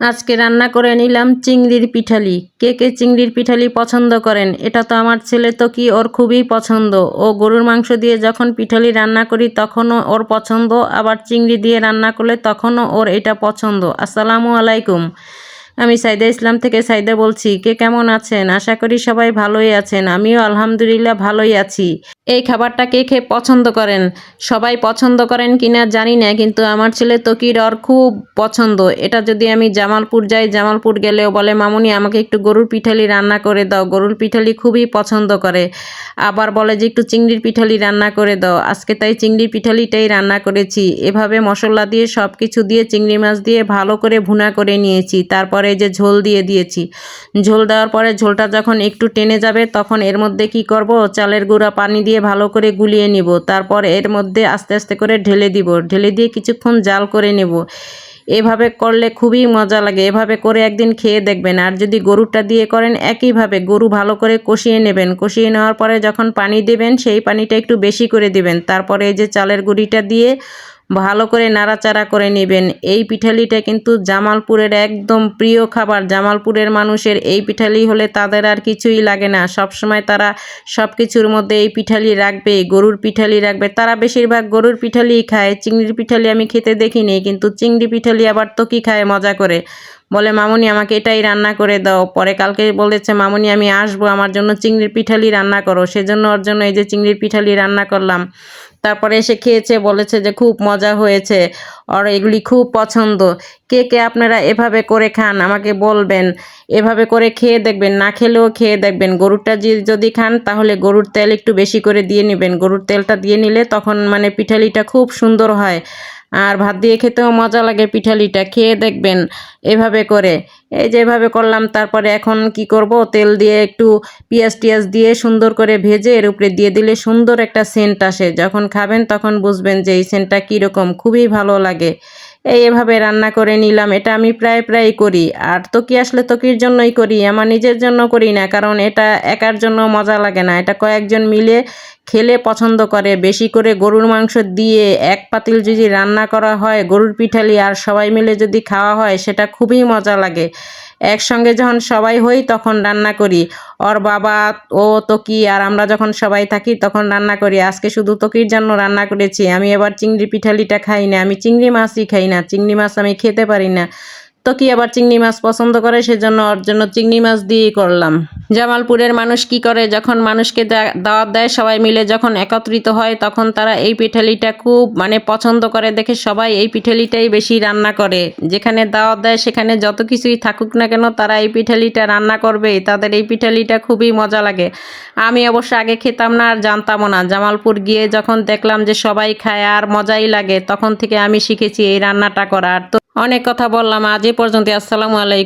আজকে রান্না করে নিলাম চিংড়ির পিঠালি। কে কে চিংড়ির পিঠালি পছন্দ করেন? এটা তো আমার ছেলে তো কি ওর খুবই পছন্দ। ও গরুর মাংস দিয়ে যখন পিঠালি রান্না করি তখনও ওর পছন্দ, আবার চিংড়ি দিয়ে রান্না করলে তখনও ওর এটা পছন্দ। আসসালামু আলাইকুম। আমি সাইদা ইসলাম থেকে সাইদা বলছি। কে কেমন আছেন? আশা করি সবাই ভালোই আছেন। আমিও আলহামদুলিল্লাহ ভালোই আছি। এই খাবারটা কে খেয়ে পছন্দ করেন? সবাই পছন্দ করেন কিনা জানি না, কিন্তু আমার ছেলে তকির ওর খুব পছন্দ। এটা যদি আমি জামালপুর যাই, জামালপুর গেলেও বলে, মামুনি, আমাকে একটু গরুর পিঠালি রান্না করে দাও। গরুর পিঠালি খুবই পছন্দ করে। আবার বলে যে, একটু চিংড়ির পিঠালি রান্না করে দাও। আজকে তাই চিংড়ির পিঠালিটাই রান্না করেছি। এভাবে মশলা দিয়ে সব কিছু দিয়ে, চিংড়ি মাছ দিয়ে ভালো করে ভুনা করে নিয়েছি। তারপরে যে ঝোল দিয়ে দিয়েছি। ঝোল দেওয়ার পরে ঝোলটা যখন একটু টেনে যাবে, তখন এর মধ্যে কি করব? চালের গুঁড়া পানি দিয়ে ভালো করে গুলিয়ে নিব। তারপর এর মধ্যে আস্তে আস্তে করে ঢেলে দিব। ঢেলে দিয়ে কিছুক্ষণ জাল করে নেব। এভাবে করলে খুবই মজা লাগে। এভাবে করে একদিন খেয়ে দেখবেন। আর যদি গরুটা দিয়ে করেন, একইভাবে গরু ভালো করে কষিয়ে নেবেন। কষিয়ে নেওয়ার পরে যখন পানি দেবেন, সেই পানিটা একটু বেশি করে দেবেন। তারপরে এই যে চালের গুঁড়িটা দিয়ে ভালো করে নাড়াচাড়া করে নেবেন। এই পিঠালিটা কিন্তু জামালপুরের একদম প্রিয় খাবার। জামালপুরের মানুষের এই পিঠালি হলে তাদের আর কিছুই লাগে না। সব সময় তারা সব কিছুর মধ্যে এই পিঠালি রাখবে, গরুর পিঠালি রাখবে। তারা বেশিরভাগ গরুর পিঠালিই খায়, চিংড়ির পিঠালি আমি খেতে দেখিনি, কিন্তু চিংড়ি পিঠালি আবার তো কি খায় মজা করে? বলে, মামুনি, আমাকে এটাই রান্না করে দাও। পরে কালকে বলেছে, মামুনি, আমি আসব, আমার জন্য চিংড়ির পিঠালি রান্না করো। সেজন্য ওর জন্য এই যে চিংড়ির পিঠালি রান্না করলাম। তারপরে এসে খেয়েছে, বলেছে যে, খুব মজা হয়েছে, আর এগুলি খুব পছন্দ। কে কে আপনারা এভাবে করে খান, আমাকে বলবেন। এভাবে করে খেয়ে দেখবেন, না খেলেও খেয়ে দেখবেন। গরুরটা যদি খান, তাহলে গরুর তেল একটু বেশি করে দিয়ে নেবেন। গরুর তেলটা দিয়ে নিলে তখন মানে পিঠালিটা খুব সুন্দর হয়। আর ভাত দিয়ে খেতেও মজা লাগে পিঠালিটা, খেয়ে দেখবেন এভাবে করে। এই যে এভাবে করলাম, তারপরে এখন কি করব? তেল দিয়ে একটু পেঁয়াজ টিয়াজ দিয়ে সুন্দর করে ভেজে এর উপরে দিয়ে দিলে সুন্দর একটা সেন্ট আসে। যখন খাবেন তখন বুঝবেন যে এই সেন্টটা কীরকম, খুবই ভালো লাগে। এই এভাবে রান্না করে নিলাম, এটা আমি প্রায় প্রায় করি। আর তকি আসলে তকির জন্যই করি, আমার নিজের জন্য করি না, কারণ এটা একার জন্য মজা লাগে না। এটা কয়েকজন মিলে খেলে পছন্দ করে। বেশি করে গরুর মাংস দিয়ে এক পাতিল যদি রান্না করা হয়, গরুর পিঠালি আর সবাই মিলে যদি খাওয়া হয়, সেটা খুবই মজা লাগে। একসঙ্গে যখন সবাই হই, তখন রান্না করি। ওর বাবা, ও, তকি আর আমরা যখন সবাই থাকি, তখন রান্না করি। আজকে শুধু তকির জন্য রান্না করেছি। আমি এবার চিংড়ি পিঠালিটা খাই না। আমি চিংড়ি মাছই খাই না। চিংড়ি মাছ আমি খেতে পারি না। তকি আবার চিংড়ি মাছ পছন্দ করে, সেজন্য ওর জন্য চিংড়ি মাছ দিয়েই করলাম। জামালপুরের মানুষ কি করে? যখন মানুষকে দাওয়াত দেয়, সবাই মিলে যখন একত্রিত হয়, তখন তারা এই পিঠালিটা খুব মানে পছন্দ করে। দেখে সবাই এই পিঠালিটাই বেশি রান্না করে। যেখানে দাওয়াত দেয়, সেখানে যত কিছুই থাকুক না কেন, তারা এই পিঠালিটা রান্না করবে। তাদের এই পিঠালিটা খুবই মজা লাগে। আমি অবশ্য আগে খেতাম না, আর জানতামও না। জামালপুর গিয়ে যখন দেখলাম যে সবাই খায়, আর মজাই লাগে, তখন থেকে আমি শিখেছি এই রান্নাটা করার তো অনেক কথা বললাম। আজ এ পর্যন্ত আসসালামু আলাইকুম।